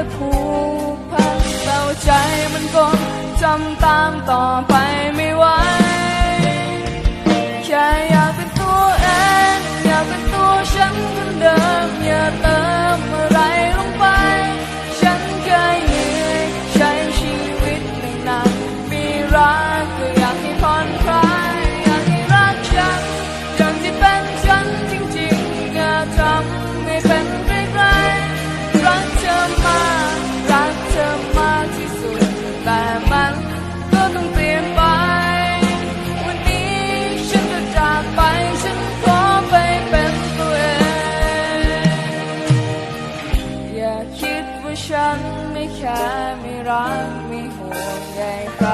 และผูกพันเต่าใจมันก็จำตามต่อไปไม่ไหวแค่อยากเป็นตัวเองอยากเป็นตัวฉันคนเดิมอย่าเติมอะไรลงไป ฉันเคยเหนื่อยใช้ชีวิตในนานมีรัก ว่าฉันไม่แค่ไม่รักไม่ห่วงใยใคร